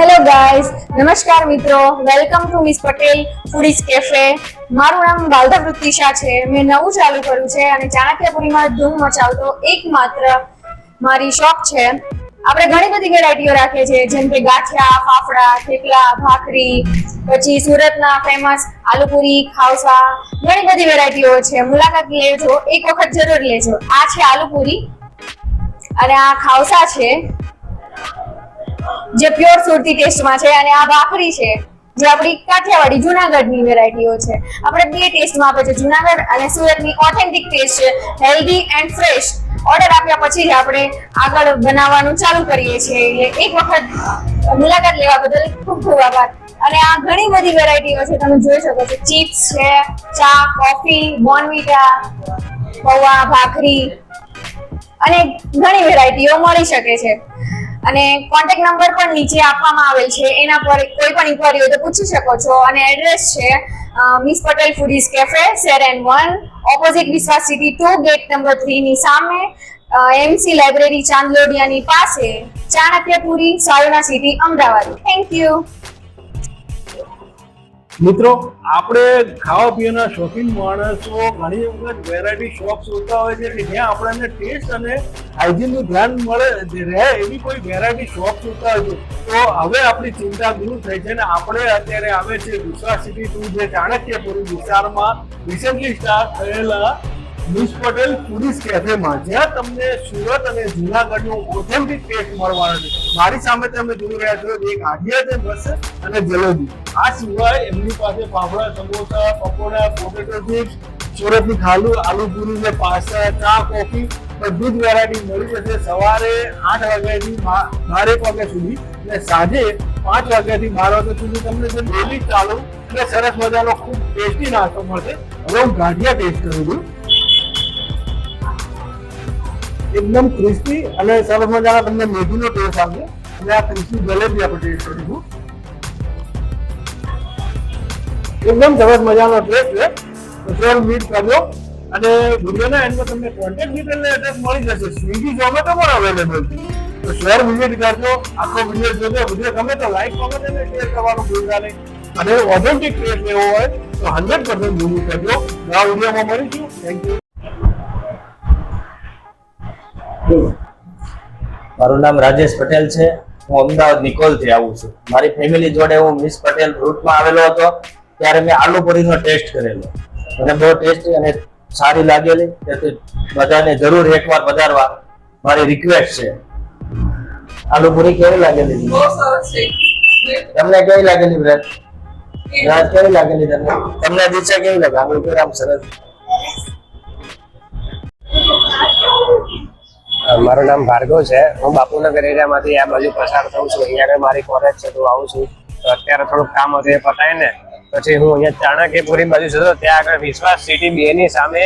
Hello guys નમસ્કાર, મિત્રો. Welcome to miss Patel foodies cafe મારું નામ બાલધા વૃત્તિશા છે. મેં નવું ચાલુ કર્યું છે અને ચાણક્યપુરીમાં ધૂમ મચાવતો એકમાત્ર મારી શોપ છે. આપણે ઘણી બધી વેરાયટીઓ રાખીએ છીએ, જેમ કે ગાંઠિયા, ફાફડા, થેપલા, ભાખરી, પછી સુરતના ફેમસ આલુપુરી, ખાવસા, ઘણી બધી વેરાયટીઓ છે. મુલાકાત લેજો. એક વખત જરૂર લેજો. આ છે આલુપુરી અને આ ખાવસા છે. જે પ્યોર સુરતી ટેસ્ટમાં છે અને આ ભાખરી છે, જે આપણી કાઠિયાવાડી જુનાગઢની વેરાયટીઓ છે. આપણે બે ટેસ્ટમાં આપે છે, જુનાગઢ અને સુરતની ઓથેન્ટિક ટેસ્ટ છે હેલ્ધી એન્ડ ફ્રેશ ઓર્ડર આપ્યા પછી જ આપણે આગળ બનાવવાનું ચાલુ કરીએ છીએ. એટલે એક વખત મુલાકાત લેવા બદલ ખૂબ ખૂબ આભાર. અને આ ઘણી બધી વેરાયટીઓ છે, તમે જોઈ શકો છો. ચિપ્સ છે, ચા કોફી બોર્નવિટા પૌવા, ભાખરી. અને ઘણી વેરાયટીઓ મળી શકે છે. અને કોન્ટેક્ટ નંબર પણ નીચે આપવામાં આવેલ છે. એના પર કોઈ પણ ઇન્કવાયરી હોય તો પૂછી શકો છો. અને એડ્રેસ છે મિસ પટેલ ફૂડીઝ કેફે સેર N one opposite Vishwas city two gate number three ની સામે એમસી લાઇબ્રેરી ચાંદલોડિયાની પાસે Chanakyapuri Sayona city Ahmedabad. Thank you મિત્રો, આપણે ખાવા પીવાના શોખીન માણસો ઘણી વખત વેરાયટી શોપ શોધતા હોય છે કે જ્યાં આપણને ટેસ્ટ અને હાઇજીનનું ધ્યાન મળે રહે એવી કોઈ વેરાયટી શોપ શોધતા હોય છે. તો હવે આપણી ચિંતા દૂર થઈ છે ને આપણે અત્યારે આવે છે વિશ્વાસ સિટી ટુ જે ચાણક્યપુરી વિસ્તારમાં રિસેન્ટલી સ્ટાર્ટ થયેલા મિસ પટેલ ટુરિસ્ટ કેફેમાં જ્યાં તમને સુરત અને જુનાગઢનું ઓથેન્ટિક ટેસ્ટ મળવાનો છે. મારી સામે તમે જોઈ રહ્યા છો, એક આઢિયા છે બસ અને જલેબી. આ સિવાય એમની પાસે પાપડા સમોસા, પકોડા પોટેટો ચિપ્સ ખાલુ આલુ પૂરી ને પાસ્તા, ચા, કોફી, બધી જ વેરાયટી મળી જશે સવારે આઠ વાગ્યાથી બા- બાર એક વાગ્યા સુધી અને સાંજે પાંચ વાગ્યાથી બાર વાગ્યા સુધી તમને જે ડેલી ચાલુ અને સરસ મજાનો ખૂબ ટેસ્ટી નાસ્તો મળશે. હવે હું ગાંઠિયા ટેસ્ટ કરું છું. એકદમ ક્રિસ્પી અને સરસ મજાના તમને મેગીનો ટેસ્ટ આવશે. અને આ ક્રિસ્પી જલેબી આપણે ટેસ્ટ કરીશું. એકદમ સરસ મજાનો ટેસ્ટ છે. તો મીટ કરજો. અને વિડીયોના એન્ડમાં તમને કોન્ટેક્ટ ડિટેલ એડ્રેસ મળી જશે. સ્વિગી ઝોમેટો પણ અવેલેબલ છે. તો શેર વિઝિટ કરજો. આખો વીડિયો જોજો. વીડિયો ગમે તો લાઈક કોમેન્ટ અને શેર કરવાનું ભૂલતા નહીં. અને ઓથેન્ટિક ટેસ્ટ લેવો હોય તો હંડ્રેડ પર્સન્ટ ભૂલી કરજો નવા વિડીયોમાં મળીશું. થેન્ક યુ મારું નામ રાજેશ પટેલ છે. હું અમદાવાદ નિકોલથી આવું છું. મારી ફેમિલી જોડે હું મિસ પટેલ રૂટમાં આવેલો હતો. ત્યારે મેં આલુ પૂરીનો ટેસ્ટ કરેલો. મને બહુ ટેસ્ટી અને સારી લાગેલી. તેથી બધાને જરૂર એકવાર પધારવા મારી રિક્વેસ્ટ છે. આલુ પૂરી કેવી લાગેલી બહુ સરસ છે. તમને કેવી લાગેલી વ્રત? વ્રત કેવી લાગેલી તમને? તમને દિશા કેવી લાગે? આલુ પૂરી આમ સરસ. મારું નામ ભાર્ગવ છે. હું બાપુનગર એરિયામાંથી આ બાજુ પસાર થઉં છું. અહીંયા આગળ મારી કોલેજ છે, તો આવું છું. તો અત્યારે થોડુંક કામ હતું એ પતાય ને. પછી હું અહીંયા ચાણક્યપુરી બાજુ જતો ત્યાં આગળ વિશ્વાસ સિટી બે ની સામે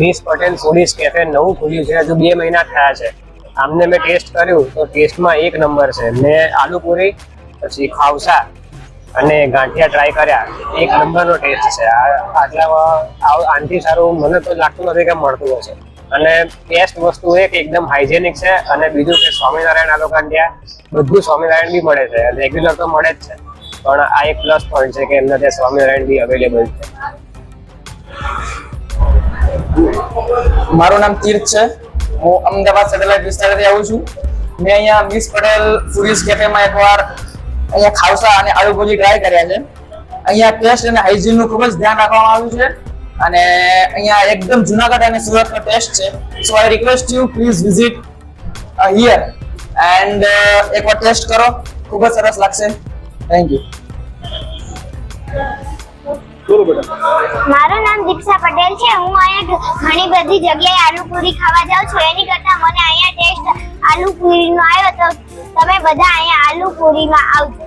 મિસ પટેલ પોલીસ કેફે નવું ખુલ્યું છે. હજુ બે મહિના થયા છે. આમને મેં ટેસ્ટ કર્યું તો ટેસ્ટમાં એક નંબર છે. મેં આલુપુરી, પછી ખાવસા અને ગાંઠિયા ટ્રાય કર્યા. એક નંબરનો ટેસ્ટ છે. આટલામાં આનાથી સારું મને તો લાગતું નથી કે મળતું હશે. અને બેસ્ટ વસ્તુ એ કે એકદમ હાઇજેનિક છે અને બીજું કે સ્વામિનારાયણ આ લોકોને ત્યાં બધું સ્વામિનારાયણ બી મળે છે. રેગ્યુલર તો મળે જ છે. પણ આ એક પ્લસ પોઈન્ટ છે કે એમના ત્યાં સ્વામિનારાયણ બી અવેલેબલ છે. મારું નામ તીર્થ છે. હું અમદાવાદ સેટેલાઇટ વિસ્તારથી આવું છું. મેં અહીંયા મિસ પટેલ ફૂડીઝ કેફેમાં એકવાર અહીંયા ખાવસા અને આલુ ટ્રાય કર્યા છે. અહીંયા ટેસ્ટ અને હાઇજીનનું ખૂબ જ ધ્યાન રાખવામાં આવ્યું છે. અને અહીંયા એકદમ જુનાગઢ અને સુરતનો ટેસ્ટ છે. So I request you please visit here and એકવાર ટેસ્ટ કરો. ખૂબ જ સરસ લાગશે. થેન્ક યુ બોલો મારું નામ દીક્ષા પટેલ છે. હું અહીંયા ઘણી બધી જગ્યાએ આલુ પૂરી ખાવા જાઉં છું. એની કરતા મને અહીંયા ટેસ્ટ આલુ પૂરીનો આવ્યો તો તમે બધા અહીંયા આલુ પૂરીમાં આવજો.